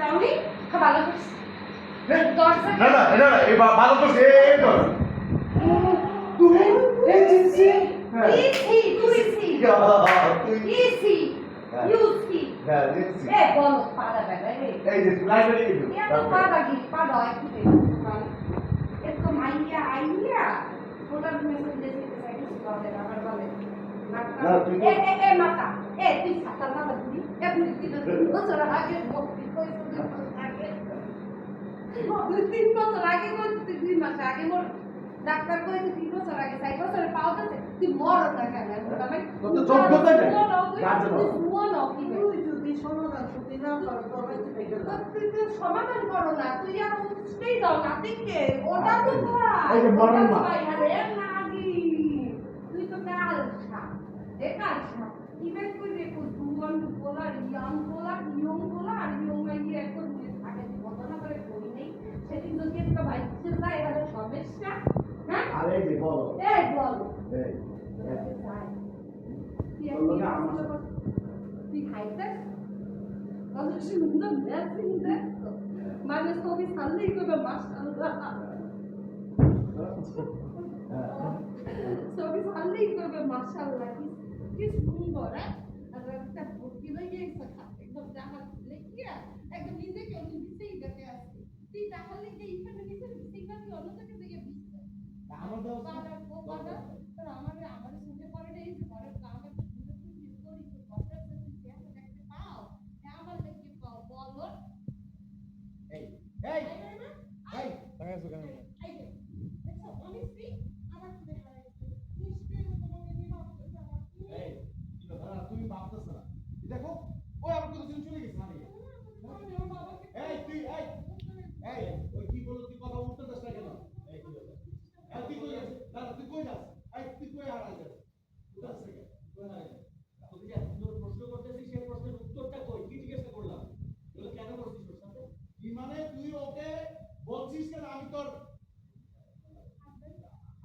রাউনি ভালো করছিস? দরজা না না এটা না এই ভালো করছে এই এই তুমি এই জিনিসে ইসি তুই সি ইসি ইউসি এ বল পাড়া বেলা এই যে লাইব্রেরি এত পাড়া কি পাড়া একটু দে মাইয়া আইয়া। ওটার মেসেজ দিতে চাই কিছু বলে আমার বলে। না, তুই এ এ মাতা। এ তুই সাতা দিদি এ তুই তুই তো আগে তিন বছর আগে তুই মাস আগে ডাক্তার কইছে তিন বছর আগে চার বছরে পাওয়াতে তুই মর না কেন? আমি তো যোগ্যতা নেই। তুই শুয়ো না কি তুই যদি সমাধান করতে না পারো তবে তুই সমাধান করো না তুই আর উঠতেই দাও নাতিকে ওটা তো ভাই এই মরণ মা। আরে নাগি তুই তো কাল কো দুয়ান বলা ইয়াং বলা ইয়ং বলা আর ইয়ং মাই গিয়ে এখন নিয়ে থাকে ঘটনা করে কই নেই সেদিন যদি একটা বাইকে যায় এটা সমস্যা হ্যাঁ আরে এই যে বলো। এই এই তুই খাইছিস সুন্দর দেখ মানে ছবি ছাড়লেই করবে মাশাআল্লাহ। করবে মাশাআল্লাহ। কি সুন্দর হ্যাঁ? আর একটা ভর্তি হয়ে গেছে একদম জাহাজ লেখিয়া একদম নিজে কেউ নিজেই দেখে আসছে। তুই জাহাজ লেগে এখানে সিগনা তুই অন্য থেকে দেখে দিচ্ছে আমার দাও বাবা ও বাবা তোর আমারে আমারে শুনতে পারে রে ঘরের কামে শুনতে তুই করি তো কথা তুই দেখতে দেখতে পাও আমার দেখতে পাও বলো এই এই এই লাগাইছো কেন এই যে দেখো অনেস্টি আমার খুব ভালো লাগছে নিশ্চয়ই তোমাকে নিয়ে ভাবতেছে আমার কি এই কি কথা তুমি ভাবতেছ না দেখো ওই আমার কথা শুনে চলে গেছে মানে এই তুই এই এই ওই কি বলল তুই কথা উঠতে যাস না কেন এই কি ব্যাপার? এই তুই কই যাস দাদা তুই কই যাস এই তুই কই হারাই যাস উঠাস থেকে কই হারাই যাস তোকে যে এত সুন্দর প্রশ্ন করতেছি সেই প্রশ্নের উত্তরটা কই কি জিজ্ঞাসা করলাম এগুলো কেন করছিস ওর সাথে কি মানে তুই ওকে বলছিস কেন? আমি তোর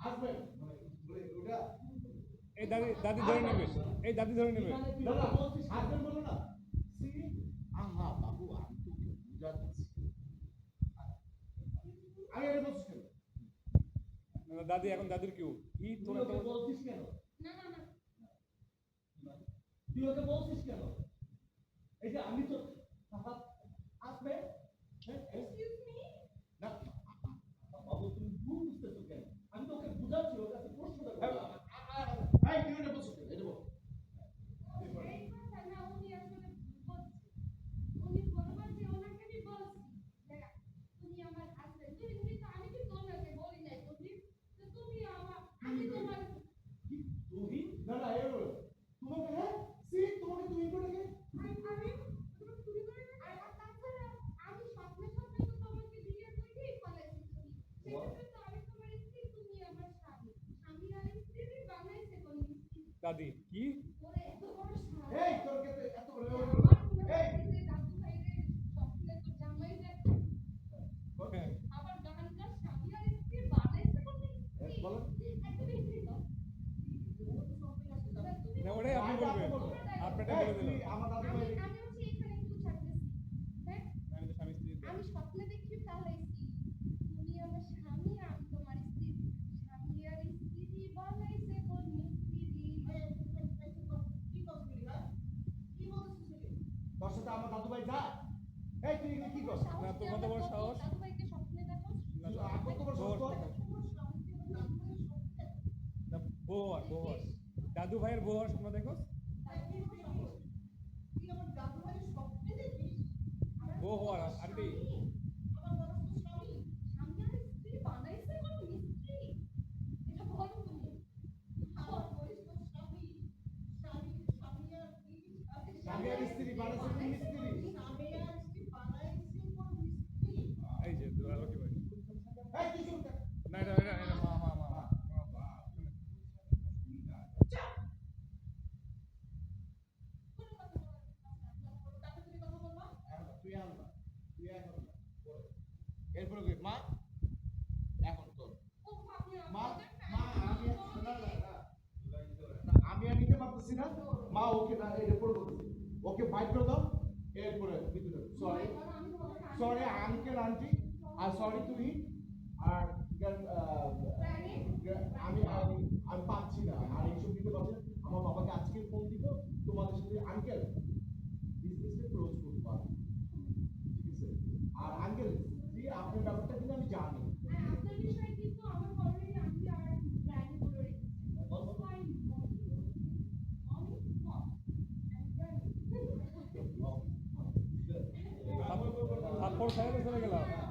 আসবে মানে ওটা এই দাদি দাদি ধরে নেবে এই দাদি ধরে নেবে মানে দাদা বলছিস কেন? আসবেন বলো না। সি আহা বাবু আমি তোকে বুঝাচ্ছি। আমি এটা বলছিস কেন? না, না, দাদি এখন দাদির কিউ কি তুই ওকে তো বলছিস কেন? না না না। তুই ওকে বলছিস কেন? এই যে আমি তো আসবে হ্যাঁ, এই- এক্সকিউজ মি না বাবু তুমি ভুল বুঝতেছো কেন আমি তো ওকে বুঝাচ্ছি ওর কাছে প্রশ্ন করব এই তুই এটা বলছিস কেন এটা বল এই কথা না উনি আসলে বলছে উনি বলবেন যে ওনাকে আমি বলছি দেখ তুমি আমার হাজবেন্ড তুমি কিন্তু আমি কিন্তু ওনাকে বলি নাই তুমি তো তুমি আমার আমি তোমার কি তুমি না না এই বল তোমাকে হ্যাঁ সি তোমাকে তুমি করে কে আমি আমি তুমি তুমি করে না আর আর তাছাড়া আমি স্বপ্নে স্বপ্নে তো তোমাকে বিয়ে করেই ফেলেছি তুমি সেক্ষেত্রে তো আমি তোমার স্ত্রী তুমি আমার স্বামী স্বামী আর স্ত্রী বানাইছে কোন স্ত্রী দাদি কি ওরে এত বড় স্বামী এই তোর কে এত বড় আমার বড় কোনো এই বাড়িতে দাদু ভাইরে স্বপ্নে তো জামাই দেখ হ্যাঁ আবার গানকার স্বামী আর স্ত্রী বানাইছে কোন স্ত্রী এই বলো। কি? বিক্রি দাও না ওটাই আপনি বলবেন। আপনারটা বলে দিলাম। আমার দাদু ভাই আমি হচ্ছে এখানে একটু ছাড়তেছি হ্যাঁ আমি তো স্বামী স্ত্রী আমি স্বপ্নে দেখি তাহলে স্ত্রী তুমি আমার স্বামী আমি তোমার স্ত্রী স্বামী আর স্ত্রী বানাইছে কোন স্ত্রী কি করছিস হ্যাঁ কি বলছিস তোর সাথে আমার দাদু ভাই যা। এই তুই কি করছ? না, তো কত বড় সাহস? দাদু স্বপ্নে দেখো না, কত বড় সাহস দাদু ভাইয়ের বউ আর স্বপ্ন দেখো। তুই আমার দাদু ভাইয়ের স্বপ্নে দেখিস? আন্টি স্ত্রী বানাইছে কোন স্ত্রী এটা বলো তুমি আমার বলিস তো স্বামী স্বামী স্বামী আর স্ত্রী স্বামী আর স্ত্রী বানাইছে কোন স্ত্রী? স্বামী আর স্ত্রী বানাইছে কোন স্ত্রী এই যে দুরা লক্ষ্মী ভাই এই তুই চুপ থাক। না এটা এটা এটা মা মা মা মা কোনো কথা বলো না তাকে তুমি কথা বলবা এখন না, তুই এখন না, তুই এখন না, পরে। এরপরে কি মা এখন তোর ও আপনি মা আমাদের মা আমি না না না না, আমি আর নিতে পারতেছি না মা ওকে না, এটা উপর বলতেছি ওকে বাইট করে দাও, এরপরে ভিতরে সরি সরি আঙ্কেল আন্টি আর সরি তুমি, আর আমি আমি পাচ্ছি না। আর এইসব দিতে পারছি আমার বাবাকে আজকে ফোন দিব, তোমাদের সাথে আঙ্কেল চলে গেলাম